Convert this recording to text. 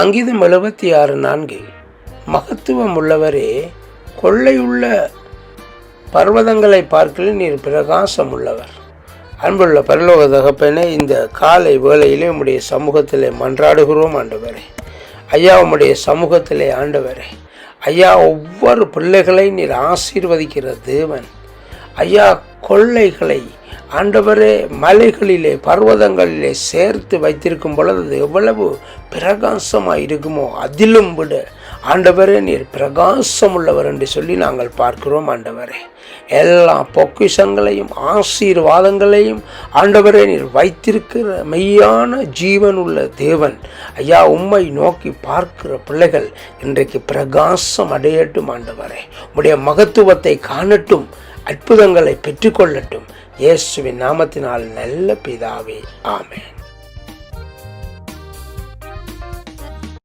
சங்கீதம் எழுபத்தி ஆறு நான்கு மகத்துவம் உள்ளவரே கொள்ளையுள்ள பர்வதங்களை பார்க்கல நீர் பிரகாசம் உள்ளவர் அன்புள்ள பரலோக தகப்பனே இந்த காலை வேளையிலே உம்முடைய சமூகத்திலே மன்றாடுகிறோம் ஆண்டவரே. ஐயா உம்முடைய சமூகத்திலே ஆண்டவரே. ஐயா ஒவ்வொரு பிள்ளைகளை நீர் ஆசீர்வதிக்கிற தேவன். ஐயா கொள்ளைகளை ஆண்டவரே மலைகளிலே பர்வதங்களிலே சேர்த்து வைத்திருக்கும் பொழுது அது எவ்வளவு பிரகாசமாக இருக்குமோ அதிலும் விட. ஆண்டவரே நீர் பிரகாசம் உள்ளவர் என்று சொல்லி நாங்கள் பார்க்கிறோம் ஆண்டவரே. எல்லா பொக்கிஷங்களையும் ஆசீர்வாதங்களையும் ஆண்டவரே நீர் வைத்திருக்கிற மெய்யான ஜீவன் உள்ள தேவன். ஐயா உம்மை நோக்கி பார்க்கிற பிள்ளைகள் இன்றைக்கு பிரகாசம் அடையட்டும் ஆண்டவரே. உடைய மகத்துவத்தை காணட்டும். அற்புதங்களை பெற்றுக்கொள்ளட்டும். இயேசுவின் நாமத்தினால் நல்ல பிதாவே. ஆமேன்.